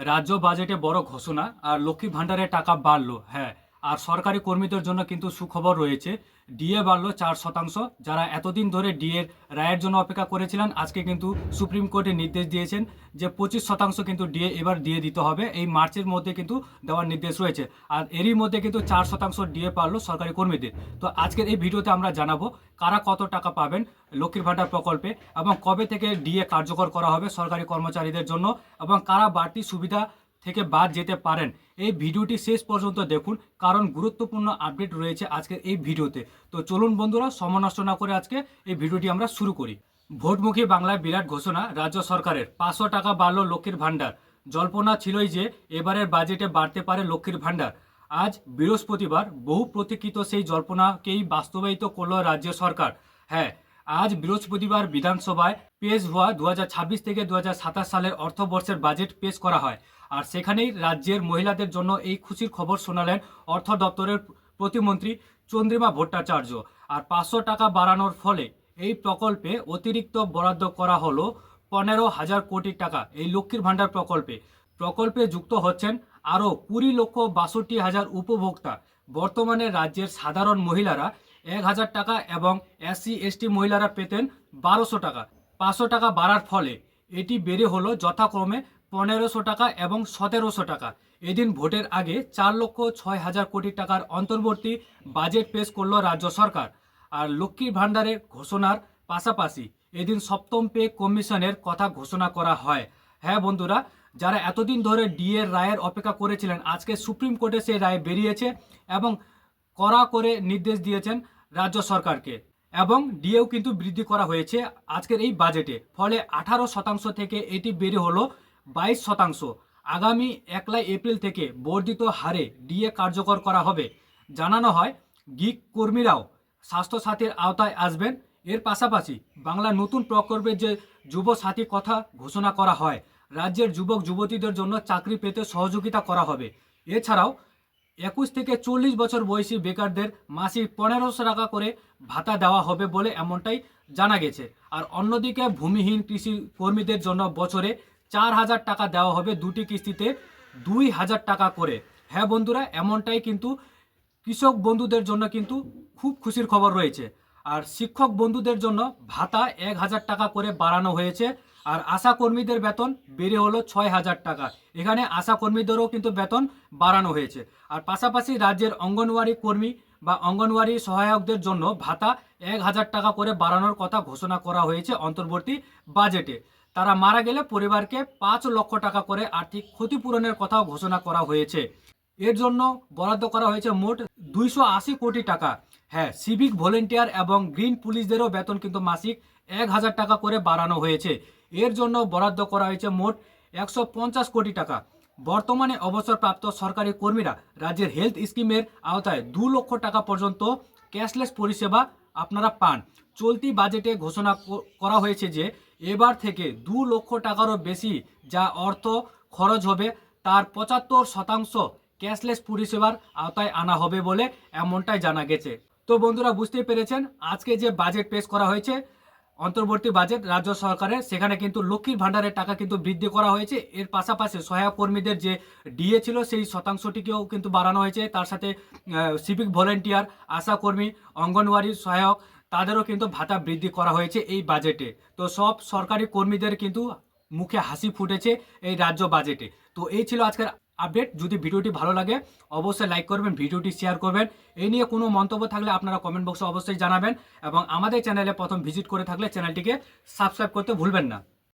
রাজ্য বাজেটে বড় ঘোষণা আর লক্ষ্মী ভান্ডারের টাকা বাড়লো হ্যাঁ। আর সরকারি কর্মীদের জন্য কিন্তু সুখবর রয়েছে। ডিএ বাড়লো চার শতাংশ। যারা এতদিন ধরে ডিএর রায়ের জন্য অপেক্ষা করেছিলেন, আজকে কিন্তু সুপ্রিম কোর্টে নির্দেশ দিয়েছেন যে পঁচিশ শতাংশ কিন্তু ডিএ এবার দিয়ে দিতে হবে। এই মার্চের মধ্যে কিন্তু দেওয়ার নির্দেশ রয়েছে। আর এরই মধ্যে কিন্তু চার শতাংশ ডিএ পারল সরকারি কর্মীদের। তো আজকের এই ভিডিওতে আমরা জানাব কারা কত টাকা পাবেন লক্ষ্মীর ভাণ্ডার প্রকল্পে এবং কবে থেকে ডিএ কার্যকর করা হবে সরকারি কর্মচারীদের জন্য এবং কারা বাড়তি সুবিধা থেকে বাদ যেতে পারেন। এই ভিডিওটি শেষ পর্যন্ত দেখুন, কারণ গুরুত্বপূর্ণ আপডেট রয়েছে আজকের এই ভিডিওতে। তো চলুন বন্ধুরা সময় নষ্ট না করে আজকে এই ভিডিওটি আমরা শুরু করি। ভোটমুখী বাংলায় বিরাট ঘোষণা, রাজ্য সরকারের। পাঁচশো টাকা বাড়লো লক্ষ্মীর ভাণ্ডার। জল্পনা ছিলই যে এবারের বাজেটে বাড়তে পারে লক্ষ্মীর ভাণ্ডার। আজ বৃহস্পতিবার বহু প্রতীক্ষিত সেই জল্পনাকেই বাস্তবায়িত করল রাজ্য সরকার। হ্যাঁ আজ বৃহস্পতিবার বিধানসভায় পেশ হওয়া দু হাজার ছাব্বিশ থেকে দু হাজার সাতাশ সালের অর্থবর্ষের বাজেট পেশ করা হয়। আর সেখানেই রাজ্যের মহিলাদের জন্য এই খুশির খবর শোনালেন অর্থ দপ্তরের প্রতিমন্ত্রী চন্দ্রিমা ভট্টাচার্য। আর পাঁচশো টাকা বাড়ানোর ফলে এই প্রকল্পে অতিরিক্ত বরাদ্দ করা হলো পনেরো হাজার কোটি টাকা, এই লক্ষ্মীর ভাণ্ডার প্রকল্পে। প্রকল্পে যুক্ত হচ্ছেন আরও কুড়ি লক্ষ বাষট্টি হাজার উপভোক্তা। বর্তমানে রাজ্যের সাধারণ মহিলারা এক হাজার টাকা এবং এসসি, এসটি মহিলারা পেতেন বারোশো টাকা। পাঁচশো টাকা বাড়ার ফলে এটি বেড়ে হলো যথাক্রমে পনেরোশো টাকা এবং সতেরোশো টাকা। এদিন ভোটের আগে চার লক্ষ ছয় হাজার কোটি টাকার অন্তর্বর্তী বাজেট পেশ করল রাজ্য সরকার আর লক্ষ্মীর ভাণ্ডারের ঘোষণার পাশাপাশি এদিন সপ্তম পে কমিশনের কথা ঘোষণা করা হয়। হ্যাঁ বন্ধুরা, যারা এতদিন ধরে ডিএর রায়ের অপেক্ষা করেছিলেন, আজকে সুপ্রিম কোর্টে সেই রায় বেরিয়েছে এবং কড়া করে নির্দেশ দিয়েছেন রাজ্য সরকারকে এবং ডিএও কিন্তু বৃদ্ধি করা হয়েছে আজকের এই বাজেটে। ফলে আঠারো শতাংশ থেকে এটি বেড়ে হলো বাইশ শতাংশ। আগামী একলাই এপ্রিল থেকে বর্ধিত হারে ডিএ কার্যকর করা হবে। জানানো হয় গিক কর্মীরাও স্বাস্থ্যসাথীর আওতায় আসবেন। এর পাশাপাশি বাংলা নতুন প্রকল্পের যে যুব সাথী কথা ঘোষণা করা হয়, রাজ্যের যুবক যুবতীদের জন্য চাকরি পেতে সহযোগিতা করা হবে। এছাড়াও, একুশ থেকে চল্লিশ বছর বয়সী বেকারদের মাসিক পনেরোশো টাকা করে ভাতা দেওয়া হবে বলে এমনটাই জানা গেছে। আর অন্যদিকে, ভূমিহীন কৃষি কর্মীদের জন্য বছরে চার হাজার টাকা দেওয়া হবে দুটি কিস্তিতে দুই হাজার টাকা করে। হ্যাঁ বন্ধুরা, এমনটাই কিন্তু কৃষক বন্ধুদের জন্য কিন্তু খুব খুশির খবর রয়েছে। আর শিক্ষক বন্ধুদের জন্য ভাতা এক হাজার টাকা করে বাড়ানো হয়েছে। আর আশা কর্মীদের বেতন বেড়ে হলো ছয় হাজার টাকা। এখানে আশা কর্মীদেরও কিন্তু বেতন বাড়ানো হয়েছে। আর পাশাপাশি রাজ্যের অঙ্গনওয়াড়ি কর্মী বা অঙ্গনওয়াড়ি সহায়কদের জন্য ভাতা এক হাজার টাকা করে বাড়ানোর কথা ঘোষণা করা হয়েছে অন্তর্বর্তী বাজেটে। তারা মারা গেলে পরিবারকে পাঁচ লক্ষ টাকা করে আর্থিক ক্ষতিপূরণের কথাও ঘোষণা করা হয়েছে। এর জন্য বরাদ্দ করা হয়েছে মোট দুইশো আশি কোটি টাকা। হ্যাঁ সিভিক ভলেন্টিয়ার এবং গ্রিন পুলিশদেরও বেতন কিন্তু মাসিক এক হাজার টাকা করে বাড়ানো হয়েছে। এর জন্য বরাদ্দ করা হয়েছে মোট একশো পঞ্চাশ কোটি টাকা। বর্তমানে অবসরপ্রাপ্ত সরকারি কর্মীরা রাজ্যের হেলথ স্কিমের আওতায় দু লক্ষ টাকা পর্যন্ত ক্যাশলেস পরিষেবা আপনারা পান। চলতি বাজেটে ঘোষণা করা হয়েছে যে এবার থেকে দু লক্ষ টাকারও বেশি যা অর্থ খরচ হবে, তার পঁচাত্তর শতাংশ ক্যাশলেস পরিষেবার আওতায় আনা হবে বলে এমনটাই জানা গেছে। তো বন্ধুরা, বুঝতেই পেরেছেন, আজকে যে বাজেট পেশ করা হয়েছে, অন্তর্বর্তী বাজেট রাজ্য সরকারের, সেখানে কিন্তু লক্ষ্মীর ভাণ্ডারের টাকা কিন্তু বৃদ্ধি করা হয়েছে। এর পাশাপাশি সহায়ক কর্মীদের যে ডিএ ছিল, সেই শতাংশটিকেও কিন্তু বাড়ানো হয়েছে। তার সাথে সিভিক ভলেন্টিয়ার আশা কর্মী অঙ্গনওয়াড়ি সহায়ক তাদেরও কিন্তু ভাতা বৃদ্ধি করা হয়েছে এই বাজেটে তো সব সরকারি কর্মীদের কিন্তু মুখে হাসি ফুটেছে এই রাজ্য বাজেটে তো এই ছিল আজকের আপডেট যদি ভিডিওটি ভালো লাগে, অবশ্যই লাইক করবেন, ভিডিওটি শেয়ার করবেন। এই নিয়ে কোনো মন্তব্য থাকলে আপনারা কমেন্ট বক্সে অবশ্যই জানাবেন এবং আমাদের চ্যানেলে প্রথম ভিজিট করে থাকলে চ্যানেলটিকে সাবস্ক্রাইব করতে ভুলবেন না।